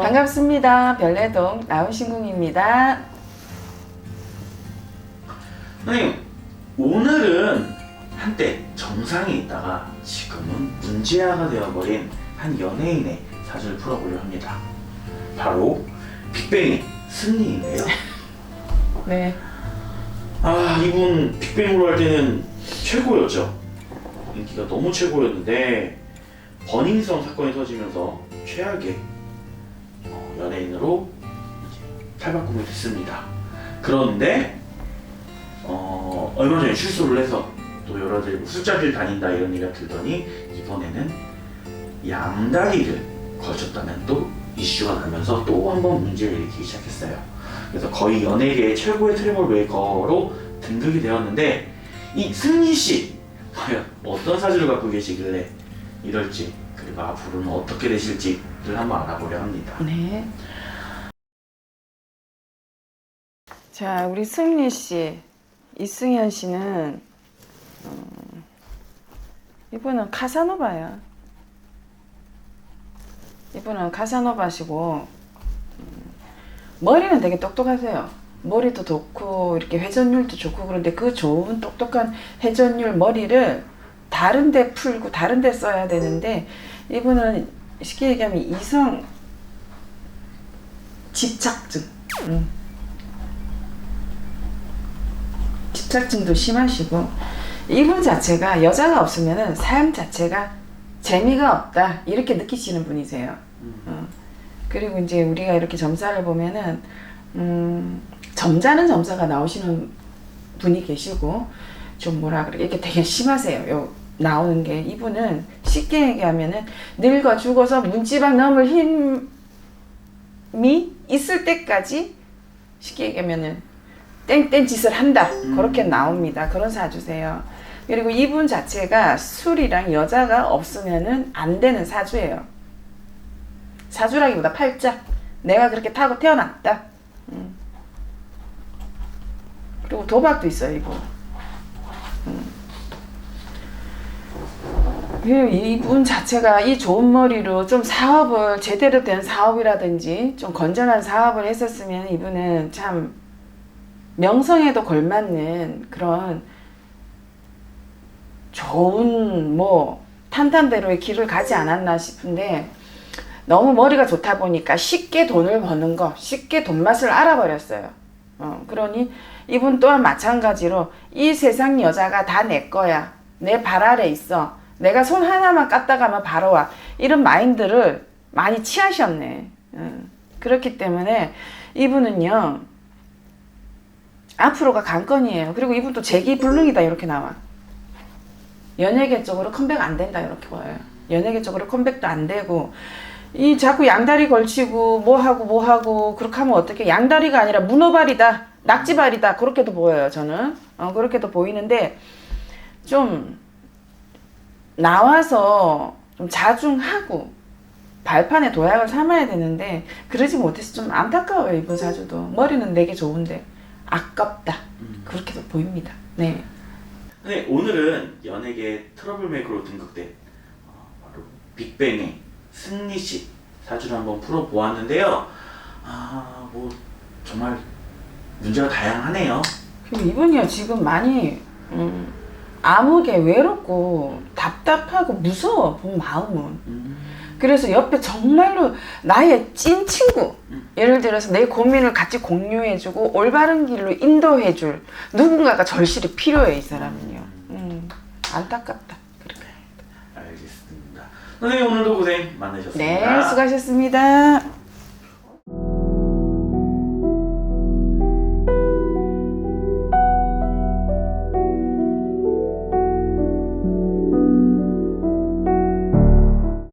반갑습니다. 별내동 나훈신궁입니다. 선생님 오늘은 한때 정상에 있다가 지금은 문제아가 되어버린 한 연예인의 사주를 풀어보려 합니다. 바로 빅뱅의 승리인데요. 네. 아 이분 빅뱅으로 할 때는 최고였죠. 인기가 너무 최고였는데 버닝성 사건이 터지면서 최악의 어, 연예인으로 탈바꿈이 됐습니다. 그런데 어, 얼마 전에 출소를 해서 또 여러 가지 술자리를 다닌다 이런 얘기가 들더니 이번에는 양다리를 걸쳤다는 또 이슈가 나면서 또 한 번 문제를 일으키기 시작했어요. 그래서 거의 연예계의 최고의 트래블 메이커로 등극이 되었는데 이 승리 씨 과연 어떤 사주를 갖고 계시길래 이럴지 그리고 앞으로는 어떻게 되실지를 한번 알아보려 합니다. 네. 자, 우리 승리 씨, 이승현 씨는 음, 이분은 카사노바야. 이분은 카사노바시고 음, 머리는 되게 똑똑하세요. 머리도 좋고 이렇게 회전율도 좋고 그런데 그 좋은 똑똑한 회전율 머리를 다른데 풀고 다른데 써야 되는데 이분은 쉽게 얘기하면 이성 집착증. 음. 집착증도 심하시고 이분 자체가 여자가 없으면은 삶 자체가 재미가 없다 이렇게 느끼시는 분이세요. 어. 그리고 이제 우리가 이렇게 점사를 보면은 음, 점잖은 점사가 나오시는 분이 계시고 좀 뭐라 그래 이게 되게 심하세요. 요 나오는 게 이분은 쉽게 얘기하면은 늙어 죽어서 문지방 넘을 힘이 있을 때까지 쉽게 얘기하면은 땡땡 짓을 한다 그렇게 나옵니다. 그런 사주세요. 그리고 이분 자체가 술이랑 여자가 없으면은 안 되는 사주예요. 사주라기보다 팔자. 내가 그렇게 타고 태어났다. 음. 그리고 도박도 있어요, 이분. 음. 이분 자체가 이 좋은 머리로 좀 사업을 제대로 된 사업이라든지 좀 건전한 사업을 했었으면 이분은 참 명성에도 걸맞는 그런 좋은 뭐 탄탄대로의 길을 가지 않았나 싶은데 너무 머리가 좋다 보니까 쉽게 돈을 버는 거, 쉽게 돈 맛을 알아버렸어요. 어, 그러니 이분 또한 마찬가지로 이 세상 여자가 다 내 거야. 내 발 아래 있어. 내가 손 하나만 까딱하면 바로 와. 이런 마인드를 많이 취하셨네. 음, 그렇기 때문에 이분은요, 앞으로가 관건이에요. 그리고 이분 또 재기 불능이다 이렇게 나와. 연예계 쪽으로 컴백 안 된다 이렇게 보여요. 연예계 쪽으로 컴백도 안 되고 이 자꾸 양다리 걸치고 뭐 하고 뭐 하고 그렇게 하면 어떻게 양다리가 아니라 문어발이다 낙지발이다 그렇게도 보여요 저는 어, 그렇게도 보이는데 좀 나와서 좀 자중하고 발판에 도약을 삼아야 되는데 그러지 못해서 좀 안타까워요 이번 사주도 머리는 내게 좋은데 아깝다 그렇게도 보입니다 네. 네, 오늘은 연예계 트러블 메이커로 등극된 어, 바로 빅뱅의 승리 씨 사주를 한번 풀어 보았는데요. 아, 뭐 정말 문제가 다양하네요. 그리고 이분이요 지금 많이 음, 암흑에 외롭고 답답하고 무서워 본 마음은 음, 그래서 옆에 정말로 나의 찐 친구 예를 들어서 내 고민을 같이 공유해주고 올바른 길로 인도해줄 누군가가 절실히 필요해 이 사람은요 음, 안타깝다 그렇게. 알겠습니다. 선생님 오늘도 고생 많으셨습니다. 네 수고하셨습니다